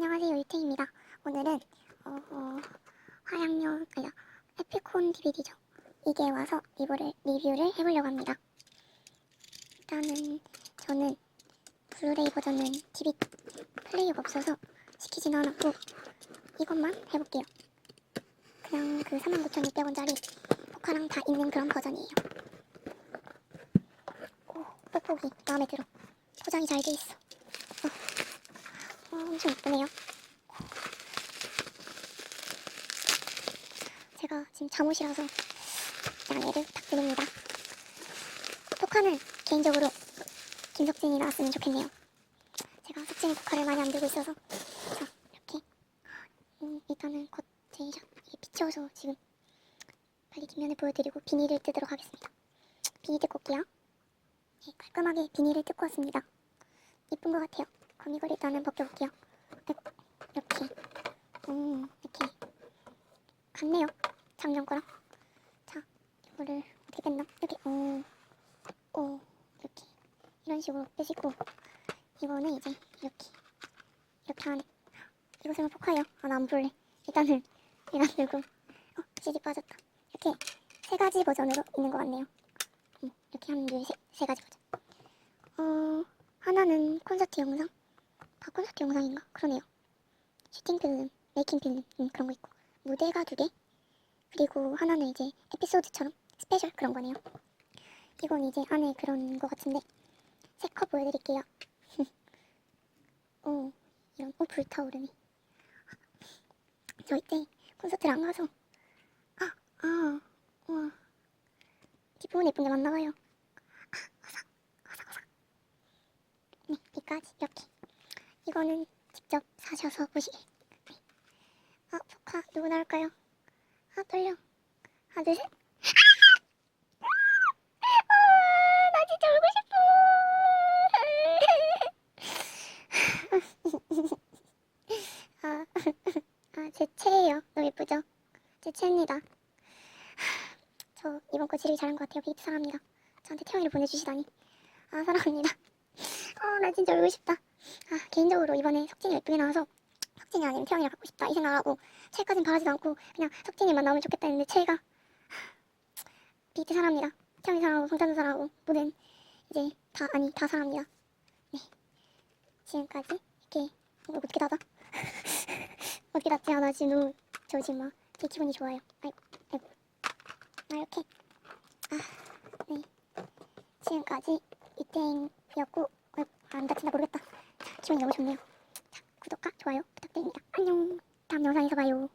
안녕하세요 유태입니다. 오늘은 어, 어, 화양역 아니다 에피콘 DVD죠. 이게 와서 리뷰를 리뷰를 해보려고 합니다. 일단은 저는 블루레이 버전은 TV 플레이어가 없어서 시키지는 않았고 이것만 해볼게요. 그냥 그 39,600원짜리 포카랑 다 있는 그런 버전이에요. 오, 뽁뽁이 마음에 들어. 포장이 잘 돼 있어. 어, 엄청 예쁘네요. 제가 지금 잠옷이라서 양해를 부탁드립니다. 포카는 개인적으로 김석진이 나왔으면 좋겠네요. 제가 석진이 포카를 많이 안 들고 있어서 자 이렇게 음, 일단은 겉 제이샷 이게 비치어서 지금 빨리 뒷면을 보여드리고 비닐을 뜯도록 하겠습니다. 비닐 뜯고 올게요. 네, 깔끔하게 비닐을 뜯고 왔습니다. 이쁜 것 같아요. 이걸 일단은 벗겨볼게요. 이렇게. 음, 이렇게. 같네요. 작년 거랑. 자, 이거를 어떻게 뺐나? 이렇게, 오, 오, 이렇게. 이런 식으로 빼시고, 이거는 이제 이렇게. 이렇게 하네. 설마 포카예요? 아, 나 안 볼래. 일단은, 안 들고. 어, CD 빠졌다. 이렇게 세 가지 버전으로 있는 것 같네요. 음, 이렇게 한, 둘, 셋. 세 가지 버전. 어, 하나는 콘서트 영상? 다 콘서트 영상인가? 그러네요. 슈팅 필름, 메이킹 필름 음, 그런 거 있고 무대가 두 개, 그리고 하나는 이제 에피소드처럼 스페셜 그런 거네요. 이건 이제 안에 그런 거 같은데 세컵 보여드릴게요. 오, 이런 오 불타오르네. 저 이때 콘서트를 안 가서 아, 아, 와 뒷부분 예쁜 게 많나 봐요. 아, 화삭, 화삭, 화삭. 네, 여기까지 이렇게. 이거는 사셔서 보시길. 네. 아, 포카 누구 나올까요? 아, 떨려. 하나, 둘, 셋. 아, 싶어. 아, 아, 채입니다. 저 이번 거 지르기 잘한 것 같아요. 베이트 사랑합니다. 저한테 태영이를 보내주시다니. 아, 사랑합니다. 아, 나 진짜 울고 싶다. 아, 개인적으로 이번에 석진이 예쁘게 나와서 석진이 아니면 태영이를 갖고 싶다 이 생각을 하고 채까진 바라지도 않고 그냥 석진이만 나오면 좋겠다 했는데 채가 비트 사랑합니다. 태영이 사랑하고 성찬도 사랑하고 모든 이제 다 아니 다 사랑합니다. 네 지금까지 이렇게 이거 어떻게 닫아? 어떻게 닫지? 아, 나 지금 너무 저 지금 막 되게 기분이 좋아요. 아이고 아이고 아 이렇게 아네 지금까지 이땡이었고 아이고, 안 닫힌다 모르겠다. 자, 기분이 너무 좋네요. 자, 구독과 좋아요 부탁드립니다. 안녕. 다음 영상에서 봐요.